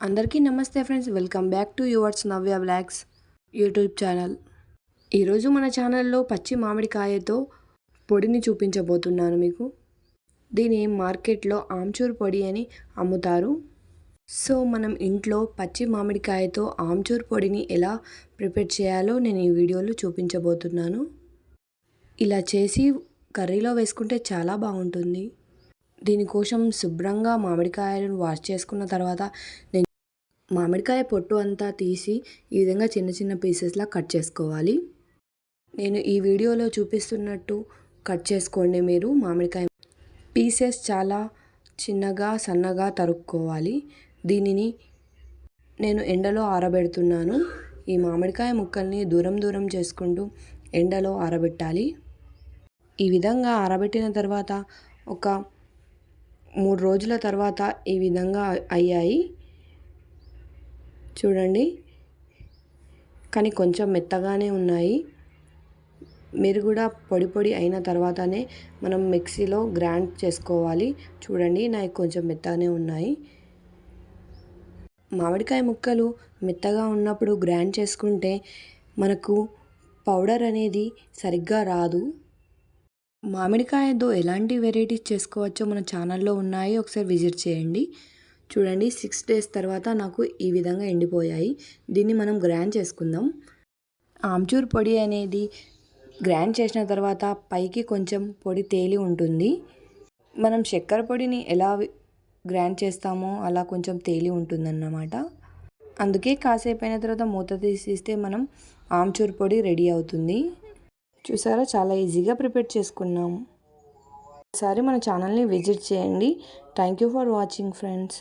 అందరికీ నమస్తే friends welcome back to yours Navya blogs YouTube channel. ఈరోజు మన ఛానల్లో పచ్చి మామిడికాయతో పొడిని చూపించబోతున్నాను మీకు. దీని మార్కెట్లో ఆమ్చూర్ పొడి అని అమ్ముతారు. సో మనం ఇంట్లో పచ్చి మామిడికాయతో ఆమ్చూర్ పొడిని ఎలా ప్రిపేర్ చేయాలో నేను ఈ వీడియోలో చూపించబోతున్నాను. ఇలా చేసి కర్రీలో వేసుకుంటే చాలా బాగుంటుంది. దీనికోసం శుభ్రంగా మామిడికాయలను వాష్ చేసుకున్న తర్వాత నేను మామిడికాయ పొట్టు అంతా తీసి ఈ విధంగా చిన్న చిన్న పీసెస్లా కట్ చేసుకోవాలి. నేను ఈ వీడియోలో చూపిస్తున్నట్టు కట్ చేసుకోండి మీరు మామిడికాయ. పీసెస్ చాలా చిన్నగా సన్నగా తరుక్కోవాలి. దీనిని నేను ఎండలో ఆరబెడుతున్నాను. ఈ మామిడికాయ ముక్కల్ని దూరం దూరం చేసుకుంటూ ఎండలో ఆరబెట్టాలి. ఈ విధంగా ఆరబెట్టిన తర్వాత ఒక మూడు రోజుల తర్వాత ఈ విధంగా అయ్యాయి. చూడండి. కానీ కొంచెం మెత్తగానే ఉన్నాయి. మీరు కూడా పొడి పొడి అయిన తర్వాతనే మనం మిక్సీలో గ్రైండ్ చేసుకోవాలి. చూడండి నాకు కొంచెం మెత్తగానే ఉన్నాయి. మామిడికాయ ముక్కలు మెత్తగా ఉన్నప్పుడు గ్రైండ్ చేసుకుంటే మనకు పౌడర్ అనేది సరిగ్గా రాదు. మామిడికాయతో ఎలాంటి వెరైటీస్ చేసుకోవచ్చో మన ఛానల్లో ఉన్నాయి. ఒకసారి విజిట్ చేయండి. చూడండి సిక్స్ డేస్ తర్వాత నాకు ఈ విధంగా ఎండిపోయాయి. దీన్ని మనం గ్రాండ్ చేసుకుందాం. ఆమ్చూర్ పొడి అనేది గ్రైండ్ చేసిన తర్వాత పైకి కొంచెం పొడి తేలి ఉంటుంది. మనం చక్కెర పొడిని ఎలా గ్రైండ్ చేస్తామో అలా కొంచెం తేలి ఉంటుందన్నమాట. అందుకే కాసేపు అయిన తర్వాత మూత తీసిస్తే మనం ఆమ్చూర్ పొడి రెడీ అవుతుంది. చూసారా చాలా ఈజీగా ప్రిపేర్ చేసుకున్నాం. ఒకసారి మన ఛానల్ని విజిట్ చేయండి. Thank you for watching friends.